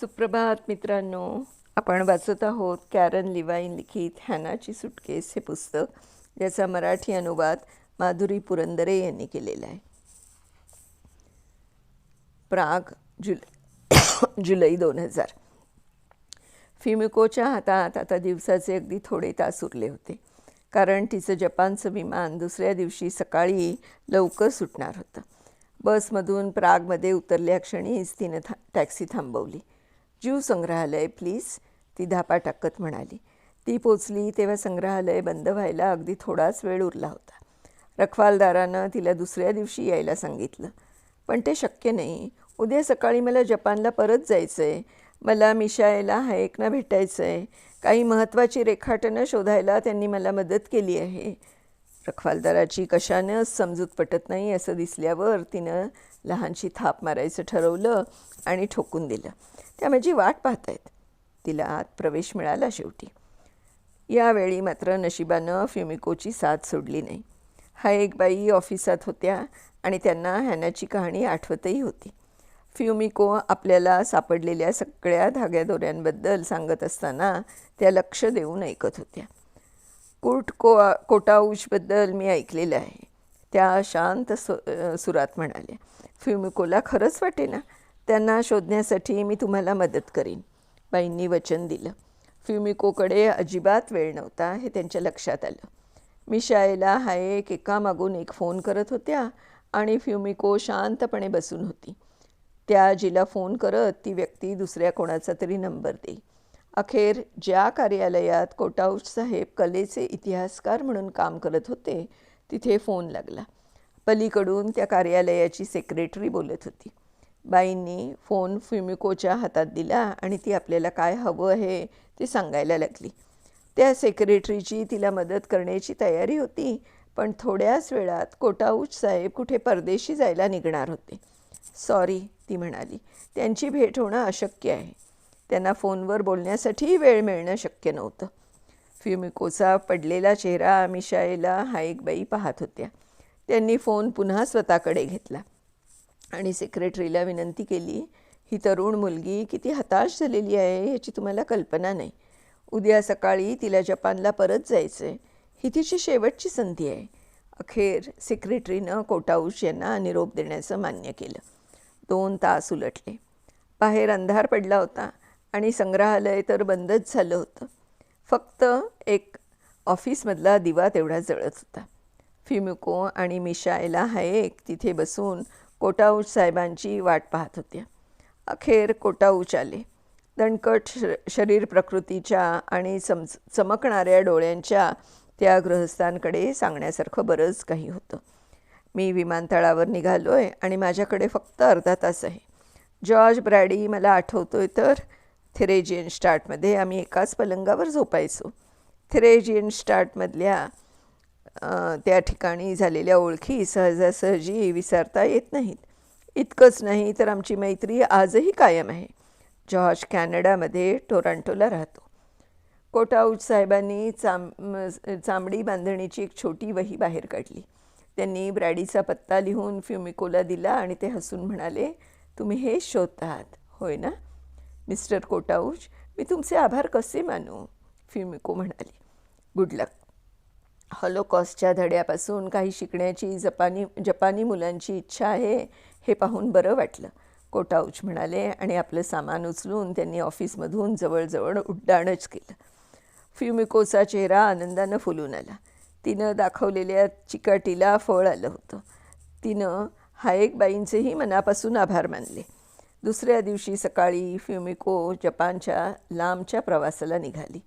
सुप्रभात मित्रांनो. आपण वाचत आहोत कॅरन लिवाईन लिखित हॅनाची सुटकेस हे पुस्तक ज्याचा मराठी अनुवाद माधुरी पुरंदरे यांनी केलेला आहे. प्राग जुल जुलै दोन हजार. फिमिकोच्या हातात आता दिवसाचे अगदी थोडे तास उरले होते कारण तिचं जपानचं विमान दुसऱ्या दिवशी सकाळी लवकर सुटणार होतं. बसमधून प्रागमध्ये उतरल्या क्षणीच तिनं था टॅक्सी थांबवली. जीव संग्रहालय प्लीज ती धापा टाकत म्हणाली. ती पोचली तेव्हा संग्रहालय बंद व्हायला अगदी थोडाच वेळ उरला होता. रखवालदारानं तिला दुसऱ्या दिवशी यायला सांगितलं. पण ते शक्य नाही. उद्या सकाळी मला जपानला परत जायचं आहे मला मिशायला हायकना भेटायचं आहे काही महत्त्वाची रेखाटनं शोधायला त्यांनी मला मदत केली आहे. रखवालदाराची कशानंच समजूत पटत नाही असं दिसल्यावर तिनं लहानशी थाप मारायचं ठरवलं आणि ठोकून दिलं. त्या माझी वाट पाहत आहेत तिला आत प्रवेश मिळाला शेवटी. यावेळी मात्र नशिबानं फ्युमिकोची साथ सोडली नाही. हा एक बाई ऑफिसात होत्या आणि त्यांना हॅनाची कहाणी आठवतही होती. फ्युमिको आपल्याला सापडलेल्या सगळ्या धाग्यादोऱ्यांबद्दल सांगत असताना त्या लक्ष देऊन ऐकत होत्या. कुर्ट को कोटाऊशबद्दल मी ऐकलेलं आहे. त्या शांत सु सुरात म्हणाल्या फ्युमिकोला खरंच वाटे ना? त्यांना शोधण्यासाठी मी तुम्हाला मदत करीन. बाईंनी वचन दिलं. फ्युमिकोकडे अजिबात वेळ नव्हता हे त्यांच्या लक्षात आलं. मी शाळेला एक एकामागून एक फोन करत होत्या आणि फ्युमिको शांतपणे बसून होती. त्या जिला फोन करत ती व्यक्ती दुसऱ्या कोणाचा तरी नंबर देई अखेर ज्या कार्यालयात कोटाऊस साहेब कलेचे इतिहासकार म्हणून काम करत होते तिथे फोन लागला. पलीकडून त्या कार्यालयाची सेक्रेटरी बोलत होती. बाईंनी फोन फ्युमिकोच्या हातात दिला आणि ती आपल्याला काय हवं आहे ते सांगायला लागली. त्या सेक्रेटरीची तिला मदत करण्याची तयारी होती पण थोड्याच वेळात कोटाऊच साहेब कुठे परदेशी जायला निघणार होते. सॉरी ती म्हणाली त्यांची भेट होणं अशक्य आहे. त्यांना फोनवर बोलण्यासाठी वेळ मिळणं शक्य नव्हतं. फ्युमिकोचा पडलेला चेहरा मिशाएला हा एक बाई पाहत होत्या. त्यांनी फोन पुन्हा स्वतःकडे घेतला आणि सेक्रेटरीला विनंती केली ही तरुण मुलगी किती हताश झालेली आहे याची तुम्हाला कल्पना नाही. उद्या सकाळी तिला जपानला परत जायचं आहे ही तिची शेवटची संधी आहे. अखेर सेक्रेटरीनं कोटाऊश यांना निरोप देण्याचं मान्य केलं. दोन तास उलटले. बाहेर अंधार पडला होता. आणि संग्रहालय तर बंदच झालं होतं. फक्त एक ऑफिसमधला दिवा तेवढा जळत होता. फिमिको आणि मिशायला हायेक तिथे बसून कोटाऊच साहेबांची वाट पाहत होत्या. अखेर कोटाऊच आले दणकट श शरीर प्रकृतीच्या आणि चम चमकणाऱ्या डोळ्यांच्या त्या गृहस्थांकडे सांगण्यासारखं बरंच काही होतं. मी विमानतळावर निघालो आहे आणि माझ्याकडे फक्त अर्धा तास आहे. जॉर्ज ब्रॅडी मला आठवतो आहे तर थेरेजियन स्टार्टमध्ये आम्ही एकाच पलंगावर झोपायचो. थेरेजियन स्टार्टमधल्या त्या ठिकाणी झालेल्या ओळखी सहजासहजी विसरता येत नाहीत. इतकंच नाही तर आमची मैत्री आजही कायम आहे. जॉर्ज कॅनडामध्ये टोरांटोला राहतो. कोटाऊट साहेबांनी चाम चांबडी बांधणीची एक छोटी वही बाहेर काढली. त्यांनी ब्रॅडीचा पत्ता लिहून फ्युमिकोला दिला आणि ते हसून म्हणाले तुम्ही हे शोधत आहात होय ना? मिस्टर कोटाऊज मी तुमचे आभार कसे मानू? फ्युमिको म्हणाली. गुड लक हॉलोकॉस्टच्या धड्यापासून काही शिकण्याची जपानी जपानी मुलांची इच्छा आहे हे पाहून बरं वाटलं. कोटाऊच म्हणाले आणि आपलं सामान उचलून त्यांनी ऑफिसमधून जवळजवळ उड्डाणच केलं. फ्युमिकोचा चेहरा आनंदानं फुलून आला. तिनं दाखवलेल्या चिकाटीला फळ आलं होतं. तिनं हायकबाईंचेही मनापासून आभार मानले. दुसऱ्या दिवशी सकाळी फ्युमिको जपानच्या लांबच्या प्रवासाला निघाली.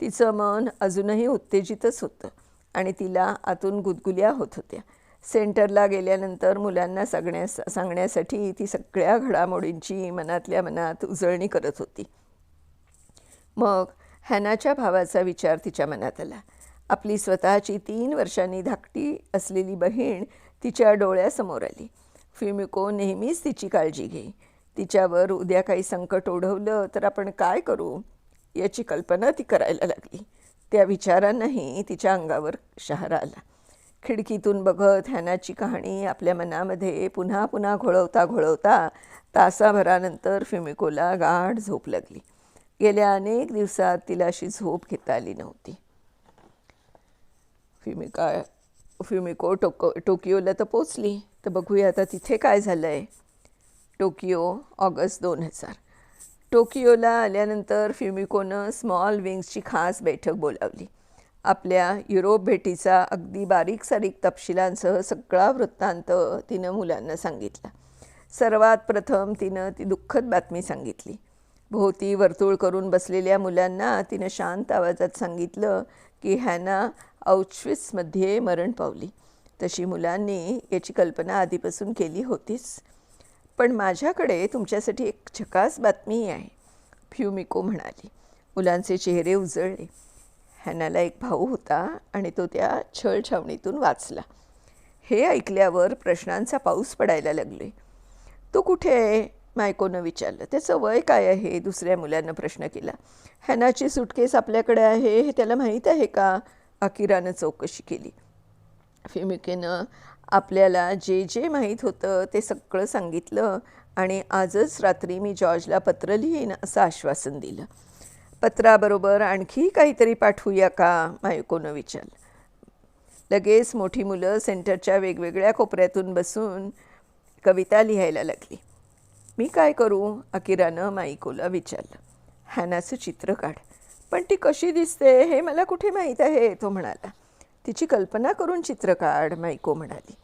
तिचं मन अजूनही उत्तेजितच होतं आणि तिला आतून गुदगुल्या होत होत्या. सेंटरला गेल्यानंतर मुलांना सांगण्यास सांगण्यासाठी ती सगळ्या घडामोडींची मनातल्या मनात उजळणी करत होती. मग हॅनाच्या भावाचा विचार तिच्या मनात आला. आपली स्वतःची तीन वर्षांनी धाकटी असलेली बहीण तिच्या डोळ्यासमोर आली. फ्युमिको नेहमीच तिची काळजी घे तिच्यावर उद्या काही संकट ओढवलं तर आपण काय करू? याची कल्पना ती करायला लागली. त्या विचारांनाही तिच्या अंगावर शहारा आला. खिडकीतून बघत हॅनाची कहाणी आपल्या मनामध्ये पुन्हा पुन्हा घोळवता घोळवता तासाभरानंतर फिमिकोला गाढ झोप लागली. गेल्या अनेक दिवसात तिला अशी झोप घेता आली नव्हती. फिमिका फिमिको टोको टोकियोला तर पोचली. तर बघूया आता तिथे काय झालं आहे टोकियो ऑगस्ट दोन हजार. टोकियोला आल्यानंतर फ्युमिकोनं स्मॉल विंग्सची खास बैठक बोलावली. आपल्या युरोप भेटीचा अगदी बारीक सारीक तपशिलांसह सगळा वृत्तांत तिनं मुलांना सांगितला. सर्वात प्रथम तिनं ती दुःखद बातमी सांगितली. भोवती वर्तुळ करून बसलेल्या मुलांना तिनं शांत आवाजात सांगितलं की हॅना औचविसमध्ये मरण पावली. तशी मुलांनी याची कल्पना आधीपासून केली होतीच. पण माझ्याकडे तुमच्यासाठी एक झकास बातमी आहे. फ्युमिको म्हणाली. मुलांचे चेहरे उजळले. हॅनाला एक भाऊ होता आणि तो त्या छळ छावणीतून वाचला. हे ऐकल्यावर प्रश्नांचा पाऊस पडायला लागले. तो कुठे आहे? मायकोनं विचारलं. त्याचं वय काय आहे? दुसऱ्या मुलांना प्रश्न केला. हॅनाची सुटकेस आपल्याकडे आहे हे त्याला माहीत आहे का? अकिरानं चौकशी केली. फिमिकेनं आपल्याला जे जे माहीत होतं ते सगळं सांगितलं आणि आजच रात्री मी जॉर्जला पत्र लिहीन असं आश्वासन दिलं. पत्राबरोबर आणखी काहीतरी पाठवूया का मायकोनं विचारलं. लगेच मोठी मुलं सेंटरच्या वेगवेगळ्या कोपऱ्यातून बसून कविता लिहायला लागली. मी काय करू? अकिरानं माईकोला विचारलं. हॅनाचं चित्र काढ. पण ती कशी दिसते हे मला कुठे माहीत आहे? तो म्हणाला. तिची कल्पना करून चित्र काढ मायको म्हणाली.